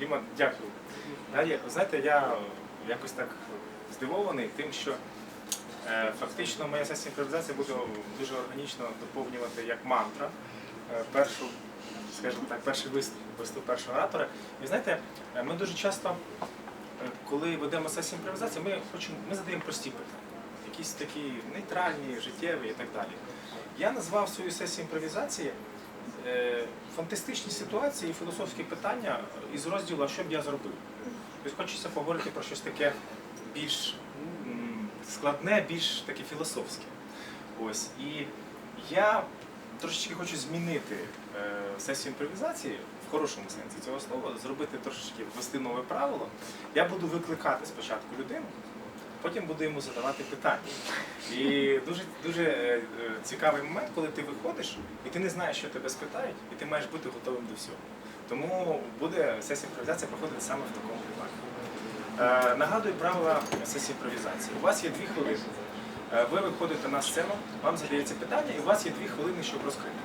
Діма, дякую. Далі, знаєте, я якось так здивований тим, що е, фактично моя сесія імпровізації буде дуже органічно доповнювати як мантра е, першу, скажімо так, перший виступ, виступ першого оратора. І знаєте, е, ми дуже часто, е, коли ведемо сесію імпровізації, ми хочемо, ми задаємо прості питання, якісь такі нейтральні, життєві і так далі. Я назвав свою сесію імпровізації фантастичні ситуації і філософські питання із розділу що б я зробив. Тобто хочеться поговорити про щось таке більш складне, більш таке філософське. Ось. І я трошечки хочу змінити е, сесію імпровізації в хорошому сенсі цього слова, зробити трошечки ввести нове правило. Я буду викликати спочатку людину, потім буду йому задавати питання. І дуже дуже е, е, цікавий момент, коли ти виходиш і ти не знаєш, що тебе спитають, і ти маєш бути готовим до всього. Тому буде сесія імпровізації проходити саме в такому випадку. Е, нагадую правила сесії імпровізації. У вас є дві хвилини. Ви виходите на сцену, вам задається питання, і у вас є дві хвилини, щоб розкрити.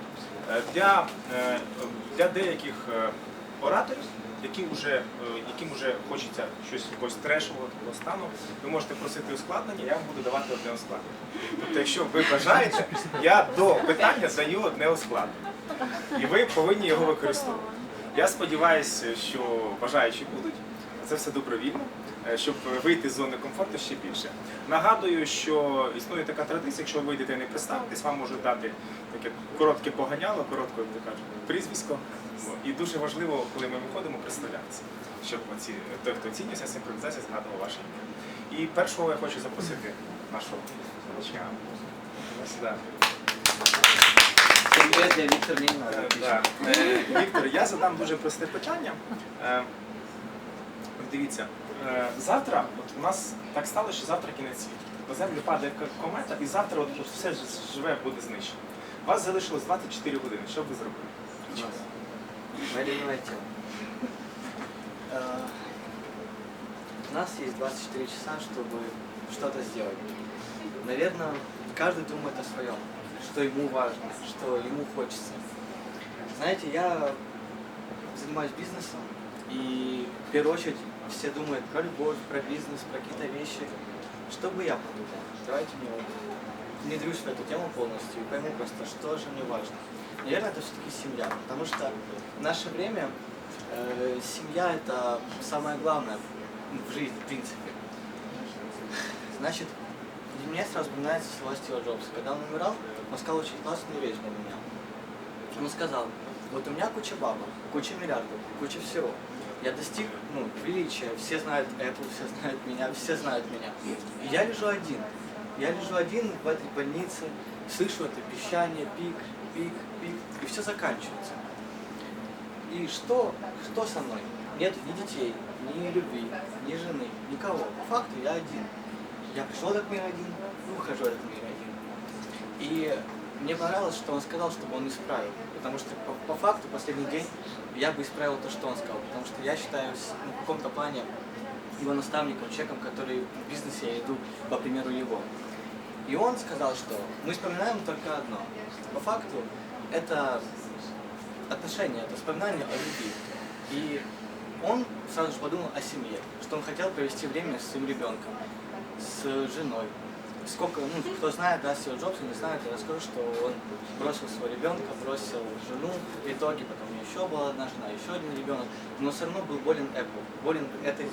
Для, для деяких ораторів, які вже, е, яким вже хочеться щось якогось трешового стану, ви можете просити ускладнення, я вам буду давати одне ускладнення. Тобто, якщо ви бажаєте, я до питання даю одне ускладнення. І ви повинні його використовувати. Я сподіваюся, що бажаючі будуть. Це все добровільно, е, щоб вийти з зони комфорту ще більше. Нагадую, що існує така традиція, якщо ви вийдете і не представитесь, вам можуть дати таке коротке поганяло, коротке, як кажуть, прізвисько. І дуже важливо, коли ми виходимо, представлятися, щоб оці, той, хто оцінює сесію імпровізації, згадував ваше ім'я. І першого я хочу запросити нашого. Сюди. Ленин. Е. Е, Віктор, я задам дуже просте питання. Е, от Дивіться, е, завтра, от у нас так стало, що завтра кінець світу. На землю падає ка- комета, і завтра от, от все ж- живе буде знищено. У вас залишилось 24 години. Що б ви зробили? Моя любимая тема. Э, У нас есть 24 часа, чтобы что-то сделать. Наверное, каждый думает о своем, что ему важно, что ему хочется. Знаете, я занимаюсь бизнесом, и в первую очередь все думают про любовь, про бизнес, про какие-то вещи. Что бы я подумал? Давайте мне вот внедрюсь в эту тему полностью и пойму просто, что же мне важно. Наверное, это все-таки семья, потому что в наше время э, семья это самое главное в жизни, в принципе. Значит, для меня сразу вспоминается слова Стива Джобса. Когда он умирал, он сказал очень классную вещь для меня. Он сказал, вот у меня куча бабок, куча миллиардов, куча всего. Я достиг ну, величия, все знают Apple, все знают меня, все знают меня. И я лежу один. Я лежу один в этой больнице, слышу это пищание, пик, пик, пик, и все заканчивается. И что, что со мной? Нет ни детей, ни любви, ни жены, никого. По факту я один. Я пришел этот мир один, ухожу этот мир один. И мне понравилось, что он сказал, чтобы он исправил. Потому что по, по факту последний день я бы исправил то, что он сказал. Потому что я считаю ну, в каком-то плане его наставником, человеком, который в бизнесе я иду по примеру его. И он сказал, что мы вспоминаем только одно. По факту это отношения, это вспоминание о любви. И он сразу же подумал о семье, что он хотел провести время с своим ребенком, с женой. Сколько, ну, кто знает, да, Стива Джобса, не знает, я расскажу, что он бросил своего ребенка, бросил жену в итоге, потом еще была одна жена, еще один ребенок, но все равно был болен Apple, болен этой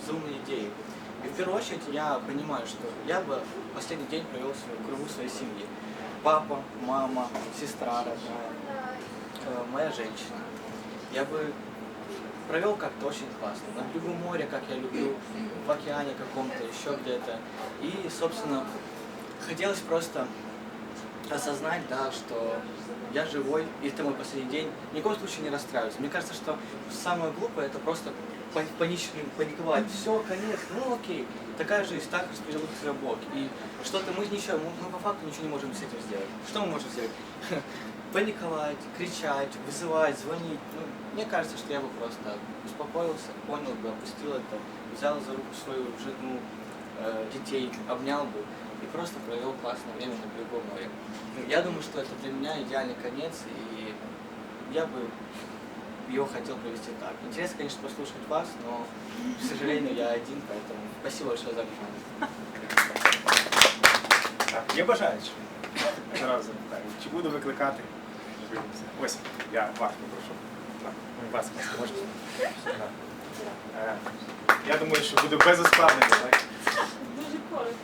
безумной идеей. И в первую очередь я понимаю, что я бы последний день провел в кругу своей семьи. Папа, мама, сестра родная, э, моя женщина. Я бы провел как-то очень классно. На берегу моря, как я люблю, в океане каком-то, еще где-то. И, собственно, хотелось просто осознать, да, что я живой, и это мой последний день. Ни в коем случае не расстраиваюсь. Мне кажется, что самое глупое это просто пани- панич- паниковать. Все, конец, ну окей. Такая жизнь, так распорядил себя Бог. И что-то мы ничего, мы, мы по факту ничего не можем с этим сделать. Что мы можем сделать? Паниковать, кричать, вызывать, звонить. Ну, мне кажется, что я бы просто успокоился, понял бы, опустил это, взял за руку свою жену, э, детей, обнял бы и просто провел классное время на берегу моря. Ну, Я думаю, что это для меня идеальный конец, и я бы его хотел провести так. Интересно, конечно, послушать вас, но, к сожалению, я один, поэтому спасибо большое за внимание. Так, є бажаючі? Зараз запитаю. Чи буду викликати? Ось, я вас попрошу. Вас, можете? Я думаю, що буде без ускладнення, так? Дуже коротко.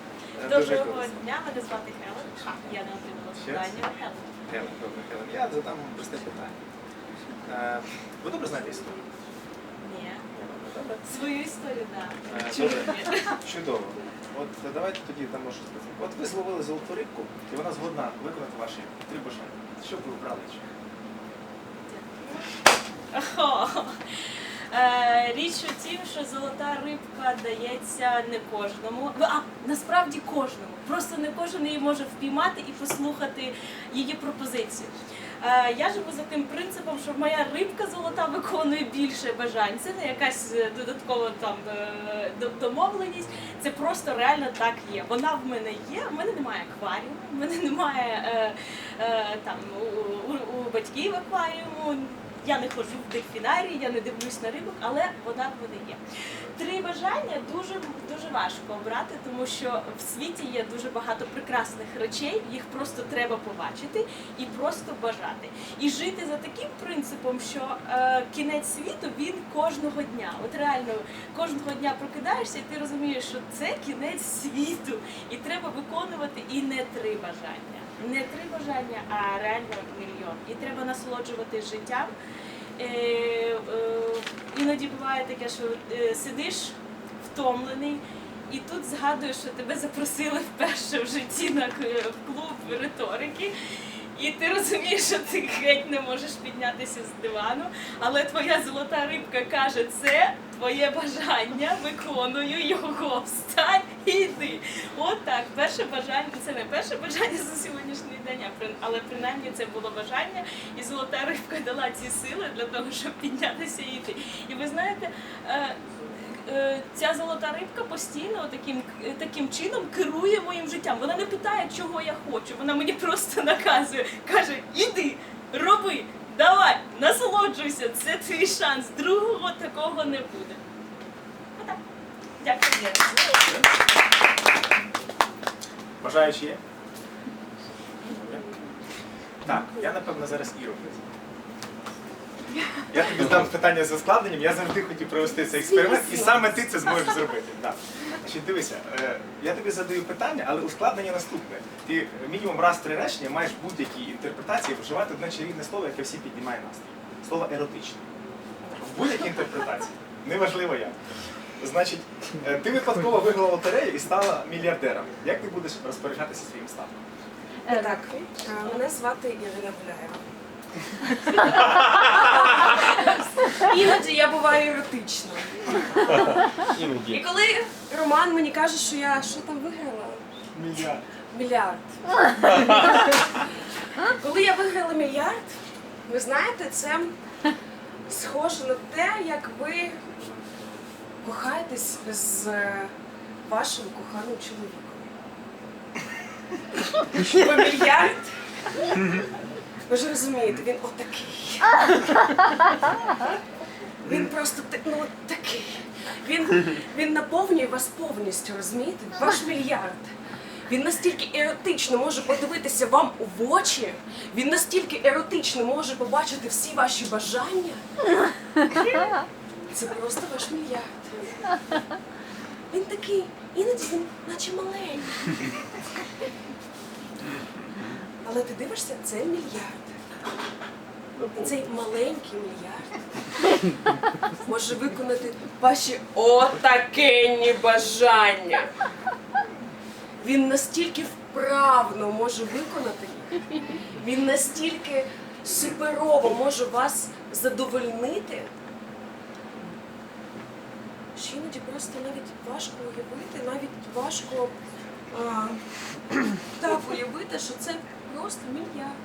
Е, Доброго дня, мене звати Хелен. Я не отримала завдання. Хелен. Хелен, добре, Хелен. Я задам вам просте питання. Е, Ви добре знаєте історію? Ні. Свою історію, так. Е? Чудово. От давайте тоді там сказати. От ви зловили золоту рибку, і вона згодна виконати ваші три бажання. Що б ви обрали? Е, Річ у тім, що золота рибка дається не кожному. А насправді кожному. Просто не кожен її може впіймати і послухати її пропозицію. Е, Я живу за тим принципом, що моя рибка золота виконує більше бажань. Це не якась е, додаткова там домовленість. Це просто реально так є. Вона в мене є. В мене немає акваріуму, в мене немає там у, у, у батьків акваріуму. Я не ходжу в дельфінарій, я не дивлюсь на рибок, але вона в мене є. Три бажання дуже дуже важко обрати, тому що в світі є дуже багато прекрасних речей, їх просто треба побачити і просто бажати. І жити за таким принципом, що е, кінець світу він кожного дня. От реально кожного дня прокидаєшся, і ти розумієш, що це кінець світу, і треба виконувати і не три бажання. Не три бажання, а реально мільйон. І треба насолоджуватись життям. Е, е, іноді буває таке, що е, сидиш втомлений, і тут згадуєш, що тебе запросили вперше в житті на клуб риторики. І ти розумієш, що ти геть не можеш піднятися з дивану, але твоя золота рибка каже, це твоє бажання, виконую його, встань і йди. От так, перше бажання, це не перше бажання за сьогоднішній день, але принаймні це було бажання, і золота рибка дала ці сили для того, щоб піднятися і йти. І ви знаєте, е, е, ця золота рибка постійно таким, таким чином керує моїм життям. Вона не питає, чого я хочу. Вона мені просто наказує, каже: іди, роби, давай, насолоджуйся, це твій шанс. Другого такого не буде. Отак. Дякую. Бажаючи є? Так, я напевно зараз Іру. визву. Я тобі здам питання за складенням, я завжди хотів провести цей експеримент, і саме ти це зможеш зробити. Значить, дивися, е, я тобі задаю питання, але ускладнення наступне. Ти мінімум раз три речення маєш будь-які інтерпретації вживати одне чарівне слово, яке всі піднімає настрій. Слово еротичне. В будь-якій інтерпретації. Неважливо як. Значить, е, ти випадково виграла лотерею і стала мільярдером. Як ти будеш розпоряджатися своїм статком? Е, Так, е, мене звати Ірина Гуляєва. Іноді я буваю еротичною. І коли Роман мені каже, що я що там виграла? Мільярд. Мільярд. Коли я виграла мільярд, ви знаєте, це схоже на те, як ви кохаєтесь з е, вашим коханим чоловіком. Бо мільярд, ви ж розумієте, він отакий. Він просто ну, такий. Він, він наповнює вас повністю, розумієте? Ваш мільярд. Він настільки еротично може подивитися вам у очі, він настільки еротично може побачити всі ваші бажання. Це просто ваш мільярд. Він такий, іноді він наче маленький. Але ти дивишся, це мільярд. Цей маленький мільярд може виконати ваші отакенні бажання. Він настільки вправно може виконати їх, він настільки суперово може вас задовольнити, що іноді просто навіть важко уявити, навіть важко а, так уявити, що це просто мільярд.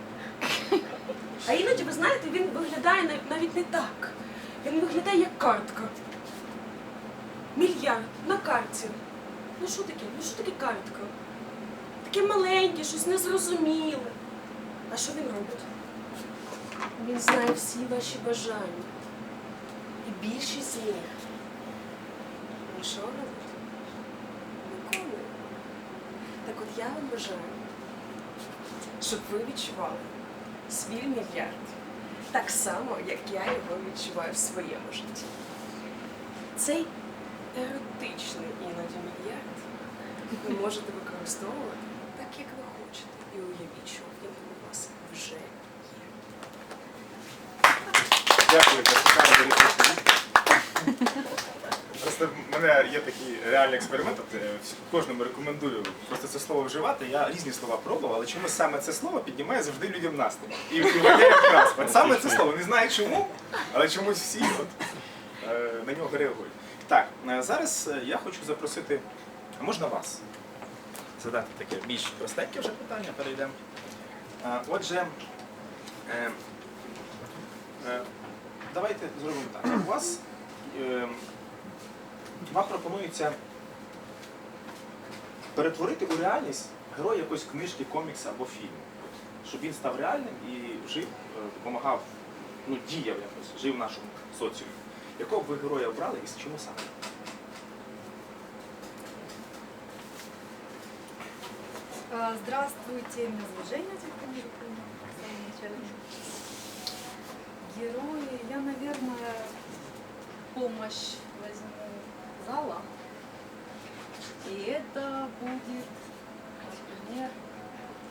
А іноді, ви знаєте, він виглядає навіть не так. Він виглядає як картка. Мільярд на карті. Ну що таке? Ну що таке картка? Таке маленьке, щось незрозуміле. А що він робить? Він знає всі ваші бажання. І більшість з них. Ну що робить? Виконує. Так от я вам бажаю, щоб ви відчували свій мільярд так само, як я його відчуваю в своєму житті. Цей еротичний іноді мільярд ви можете використовувати так, як ви хочете, і уявіть, що він у вас вже є. Дякую за цікаву відповідь. Просто в мене є такий реальний експеримент, от, е, кожному рекомендую просто це слово вживати. Я різні слова пробував, але чомусь саме це слово піднімає завжди людям настрій. І, і веде якраз. Саме це слово, не знаю чому, але чомусь всі от, е, на нього реагують. Так, е, зараз я хочу запросити, а можна вас? Задати таке більш простеньке вже питання, перейдемо. Отже, Давайте зробимо так. У вас вам пропонується перетворити у реальність героя якоїсь книжки, комікса або фільму. Щоб він став реальним і жив, е, допомагав, ну, діяв якось, жив в нашому соціумі. Якого б ви героя обрали і чому саме? Здравствуйте, меня зовут Женя. Герои, я, наверное, помощь возьму зала. И это будет, например,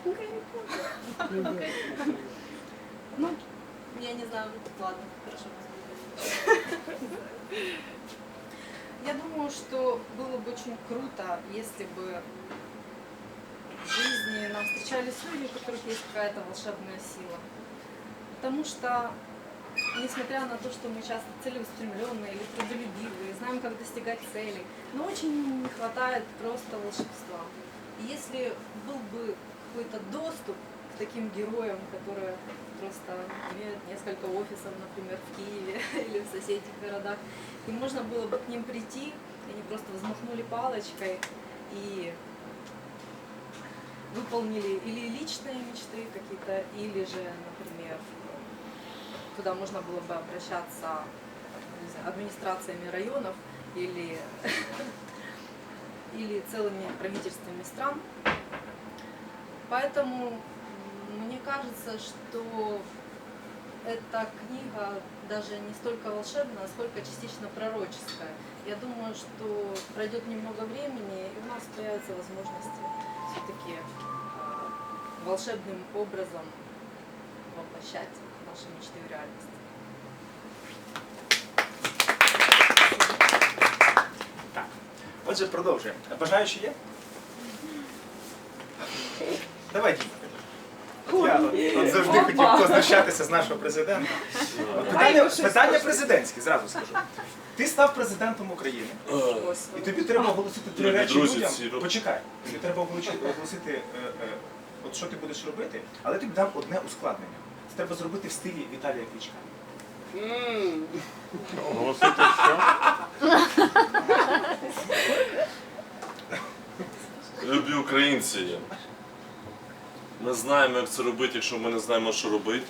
Гарри Поттер. Ну, я не знаю, ладно, хорошо. Я думаю, что было бы очень круто, если бы в жизни нам встречались люди, у которых есть какая-то волшебная сила. Потому что, несмотря на то, что мы часто целеустремленные или трудолюбивые, знаем, как достигать целей, но очень не хватает просто волшебства. И если был бы какой-то доступ к таким героям, которые просто имеют несколько офисов, например, в Киеве или в соседних городах, и можно было бы к ним прийти, и они просто взмахнули палочкой и выполнили или личные мечты какие-то, или же, например, куда можно было бы обращаться знаю, администрациями районов или, или целыми правительствами стран. Поэтому мне кажется, что эта книга даже не столько волшебная, сколько частично пророческая. Я думаю, что пройдет немного времени, и у нас появятся возможности все-таки волшебным образом воплощать наши мечты в реальность. Так. Отже, продовжуємо. Бажаючі є? Давай, Діма. Я от, от завжди хотів познущатися з нашого президента. От питання, питання президентське, зразу скажу. Ти став президентом України, і тобі треба оголосити три речі людям. Почекай, тобі треба оголосити, оголосити е, е, от що ти будеш робити, але тобі дам одне ускладнення. Це треба зробити в стилі Віталія Кличка. Оголосити що? Любі українці. Ми знаємо, як це робити, якщо ми не знаємо, що робити.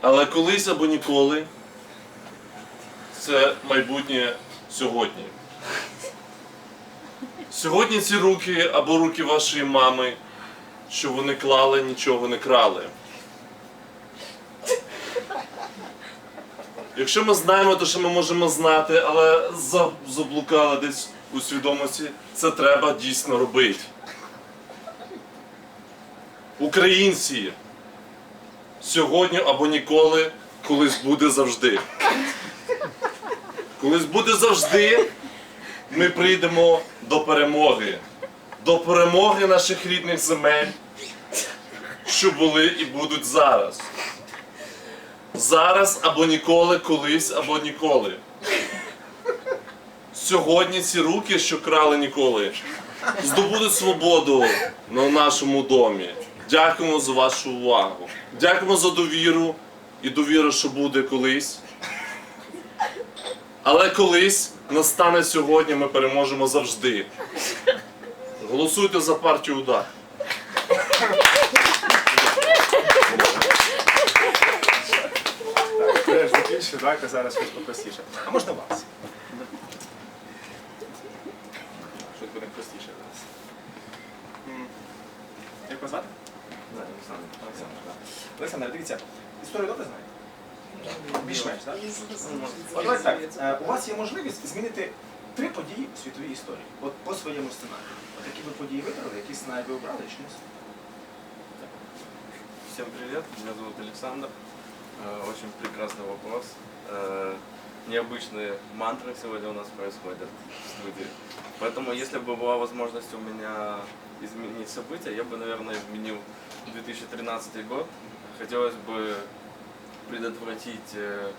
Але колись або ніколи це майбутнє сьогодні. Сьогодні ці руки або руки вашої мами, що вони клали, нічого не крали. Якщо ми знаємо те, що ми можемо знати, але заблукали десь у свідомості, це треба дійсно робити. Українці сьогодні або ніколи, колись буде завжди. Колись буде завжди, ми прийдемо до перемоги. До перемоги наших рідних земель, що були і будуть зараз. Зараз або ніколи, колись або ніколи. Сьогодні ці руки, що крали ніколи, здобудуть свободу на нашому домі. Дякуємо за вашу увагу. Дякуємо за довіру і довіру, що буде колись. Але колись настане сьогодні, ми переможемо завжди. Голосуйте за партію удар. Теж давайте зараз щось попростіше. А можна вас? Щось буде простіше зараз. М, Як вас звати? Олександр. так. Олександр, дивіться, історію добре знаєте? Більш-менш, так? От давайте так, е, у вас є можливість змінити три події у світовій історії. От по своєму сценарію. От які ви події вибрали, які сценарій ви обрали, і чомусь? Всем привет, меня зовут Александр. Э, Очень прекрасный вопрос. Э, Необычные мантры сегодня у нас происходят в студии. Поэтому, если бы была возможность у меня изменить события, я бы, наверное, изменил 2013 год. Хотелось бы предотвратить, э,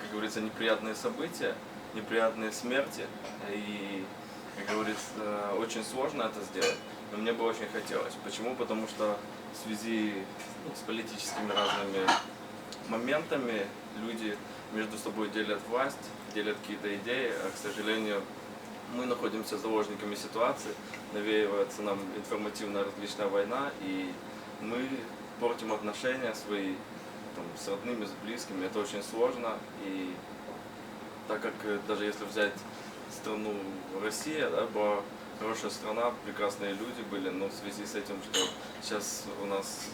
как говорится, неприятные события, неприятные смерти. И, как говорится, э, очень сложно это сделать, но мне бы очень хотелось. Почему? Потому что в связи ну, с политическими разными моментами люди между собой делят власть, делят какие-то идеи, а, к сожалению, мы находимся заложниками ситуации, навеивается нам информативная различная война, и мы портим отношения свои там, с родными, с близкими. Это очень сложно, и так как э, даже если взять страну Россия, да, была хорошая страна, прекрасные люди были, но в связи с этим, что сейчас у нас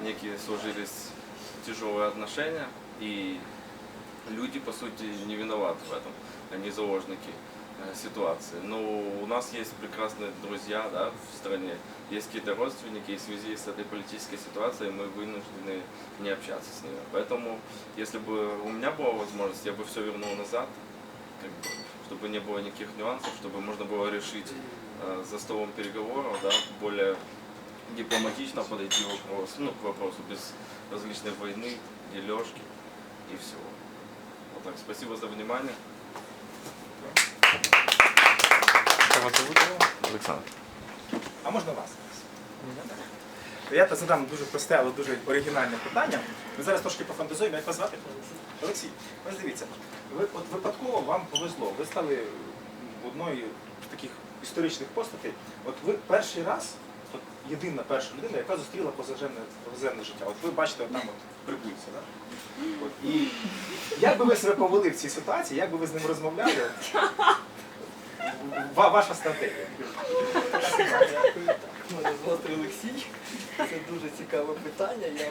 некие сложились тяжелые отношения, и люди, по сути, не виноваты в этом, они заложники э, ситуации. Но у нас есть прекрасные друзья да, в стране, есть какие-то родственники, и в связи с этой политической ситуацией мы вынуждены не общаться с ними. Поэтому, если бы у меня была возможность, я бы все вернул назад, как бы, чтобы не было никаких нюансов, чтобы можно было решить э, за столом переговоров, да, более дипломатично подойти к вопросу, ну, к вопросу без различной войны, дележки и всего. Вот так, спасибо за внимание. Александр. А можна вас? Я та задам дуже просте, але дуже оригінальне питання. Ми зараз трошки пофантазуємо, як вас звати? Олексій, ось дивіться, ви от випадково вам повезло. Ви стали одною з таких історичних постатей. От ви перший раз, от єдина перша людина, яка зустріла позаземне, позаземне життя. От ви бачите там от прибульця, да? І як би ви себе повели в цій ситуації, як би ви з ним розмовляли? Ва- Ваша стратегія. Мене звати Олексій. Це дуже цікаве питання. Я...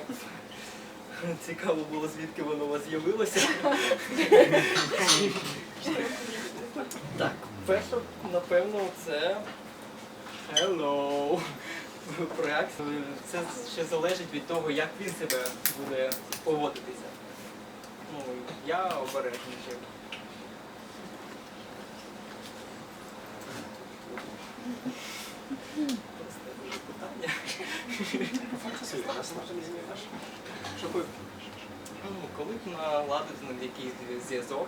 Цікаво було, звідки воно у вас з'явилося. Так, перше, напевно, це Hello. Проект. Це ще залежить від того, як він себе буде поводитися. Ну, я обережніший. Просте дуже питання. Фантазуйте, розслабтеся. Ну, коли б наладити над якийсь зв'язок,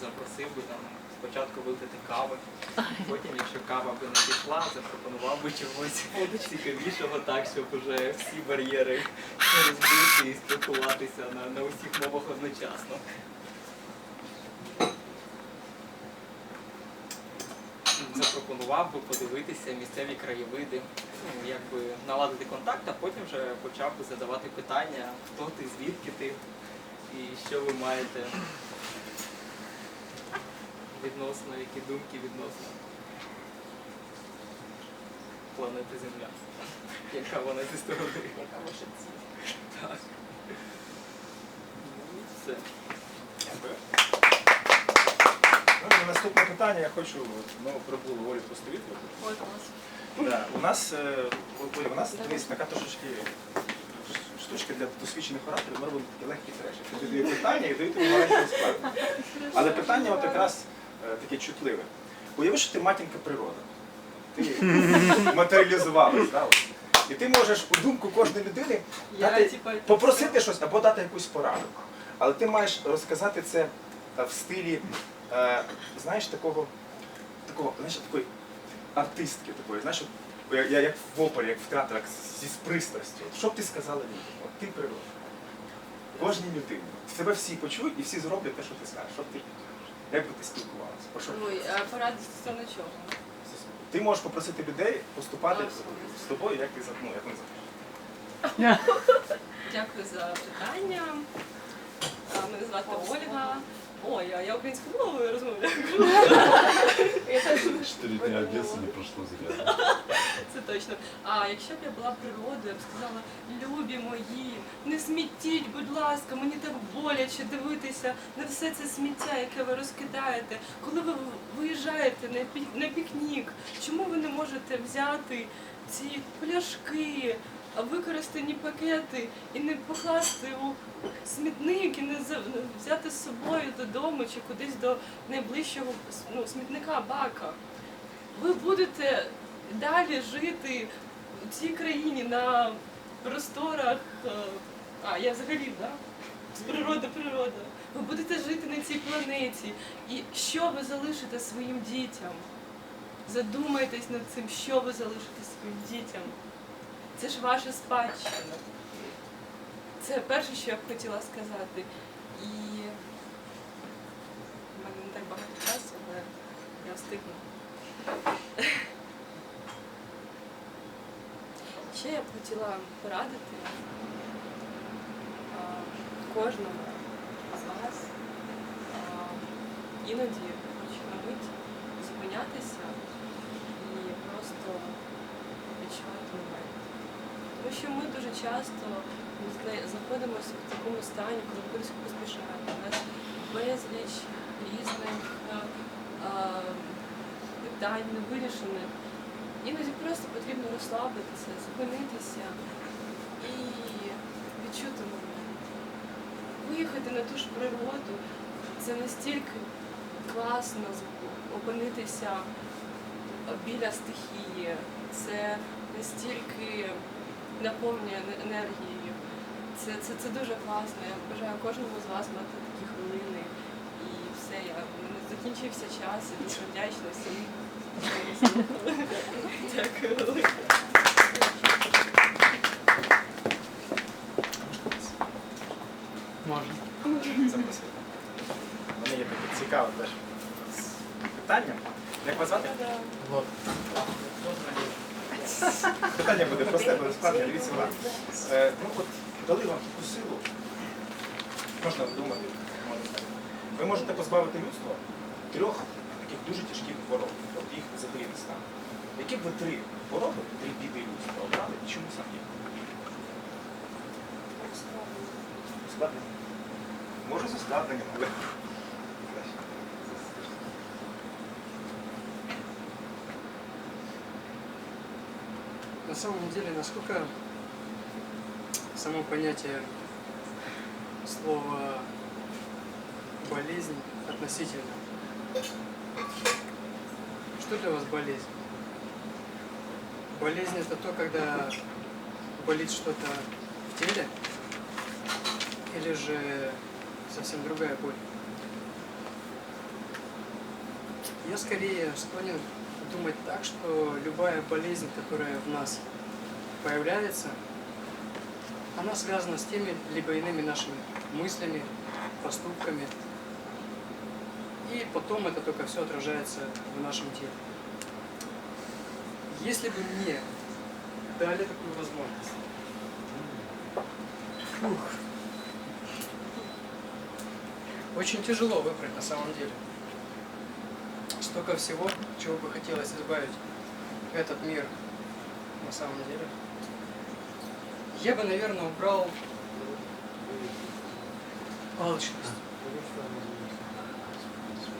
запросив би там спочатку випити кави, потім, якщо кава би не пішла, запропонував би чогось цікавішого, так, щоб уже всі бар'єри розбити і спілкуватися на, на усіх мовах одночасно. Запропонував би подивитися місцеві краєвиди, ну, якби наладити контакт, а потім вже почав би задавати питання, хто ти, звідки ти і що ви маєте відносно, які думки відносно планети Земля. Яка вона зі сторони? Яка ваша ціль? Так. Ну і все. Дякую. Ну, і наступне питання я хочу ну, про було волю постовіти. Ой. Да, у нас е, у нас дивись, така трошечки штучка для досвідчених ораторів, ми робимо такі легкі треші. Ти дають питання і дають маленьку складно. Але питання от якраз е, таке чутливе. Уяви, що ти матінка природа. Ти матеріалізувалась, да, от. І ти можеш у думку кожної людини дати, типа, попросити щось або дати якусь пораду. Але ти маєш розказати це е, в стилі, е, знаєш, такого, такого, знаєш, такої артистки такої, знаєш, я, я як в опері, як в театрі, як зі з пристрастю. Що б ти сказала людям? От ти природа. Кожній людині. Тебе всі почують і всі зроблять те, що ти скажеш. Що б ти як би ти спілкувалася? Про що Ой, а поради стосовно чого? ти можеш попросити людей поступати з тобою, як ти за- ну, як вони захочуть. Дякую за питання. Мене звати Ольга. Ой, а я українською мовою розмовляю. Четыре дня Одессы не прошло зря. Це точно. А якщо б я була природою, я б сказала, любі мої, не смітіть, будь ласка, мені так боляче дивитися на все це сміття, яке ви розкидаєте. Коли ви виїжджаєте на пік- на пікнік, чому ви не можете взяти ці пляшки, використані пакети і не покласти у смітник і не взяти з собою додому чи кудись до найближчого ну, смітника бака? Ви будете далі жити в цій країні на просторах. е, А, я взагалі, да? Природа, природа. Ви будете жити на цій планеті. І що ви залишите своїм дітям? Задумайтесь над цим, що ви залишите своїм дітям. Це ж ваша спадщина. Це перше, що я б хотіла сказати. І в мене не так багато часу, але я встигну. Ще я б хотіла порадити кожному з вас іноді хоч на мить зупинятися і просто що ми дуже часто знаходимося в такому стані, коли кудись поспішаємо. У нас безліч різних а, а, питань невирішених. Іноді просто потрібно розслабитися, зупинитися і відчути момент. Виїхати на ту ж природу це настільки класно опинитися біля стихії, це настільки наповнює енергією. Це, це, це дуже класно. Я бажаю кожному з вас мати такі хвилини. І все, я мене закінчився час, і дуже вдячна всім. Дякую. Можно. Запросити. У мене є таке цікаве теж питання. Як вас звати? Вот. Питання буде просте, буде складне. Дивіться увагу. Е, Ну от дали вам таку силу, можна думати. Ви можете позбавити людство трьох таких дуже тяжких хвороб. От їх взагалі не стане. Які б ви три хвороби, три біди людства обрали і чому саме їх? Ускладнення. Може з ускладненням, але. На самом деле, насколько само понятие слова болезнь относительно. Что для вас болезнь? Болезнь это то, когда болит что-то в теле, или же совсем другая боль? Я скорее склонен думать так, что любая болезнь, которая в нас появляется, она связана с теми либо иными нашими мыслями, поступками. И потом это только все отражается в нашем теле. Если бы мне дали такую возможность, фух, очень тяжело выбрать на самом деле столько всего, чего бы хотелось избавить этот мир на самом деле. Я бы, наверное, убрал алчность.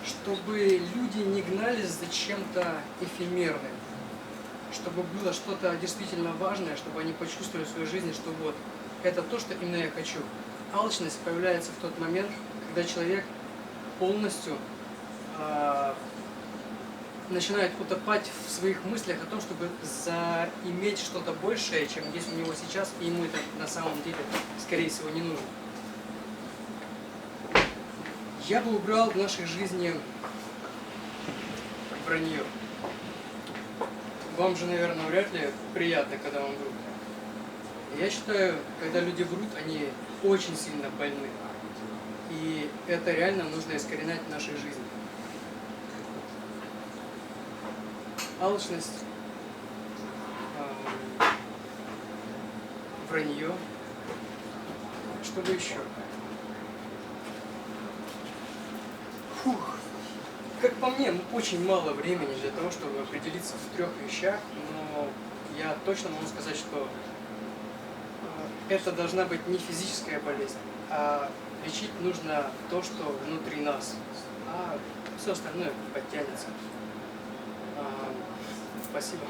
Чтобы люди не гнались за чем-то эфемерным. Чтобы было что-то действительно важное, чтобы они почувствовали в своей жизни, что вот, это то, что именно я хочу. Алчность появляется в тот момент, когда человек полностью а, начинает утопать в своих мыслях о том, чтобы заиметь что-то большее, чем есть у него сейчас, и ему это на самом деле, скорее всего, не нужно. Я бы убрал в нашей жизни вранье. Вам же, наверное, вряд ли приятно, когда вам врут. Я считаю, когда люди врут, они очень сильно больны. И это реально нужно искоренять в нашей жизни. Алчность, эм, вранье. Что бы еще? Фух. Как по мне, очень мало времени для того, чтобы определиться в трех вещах, но я точно могу сказать, что э, это должна быть не физическая болезнь, а лечить нужно то, что внутри нас, а все остальное подтянется. Спасибо.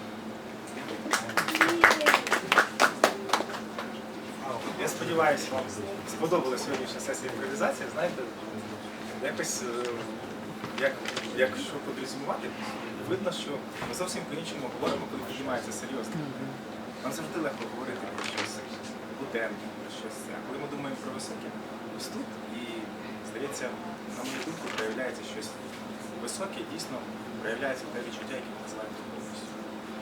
Я сподіваюся, вам сподобалася сьогоднішня сесія імпровізації. Знаєте, якось, е, як, якщо подрізумувати, видно, що ми зовсім по-іншому говоримо, коли піднімається серйозно. Нам завжди легко говорити про щось буденне, про щось це. А коли ми думаємо про високе, ось тут і, здається, на мою думку, проявляється щось високе, дійсно проявляється те відчуття, яке ми називаємо.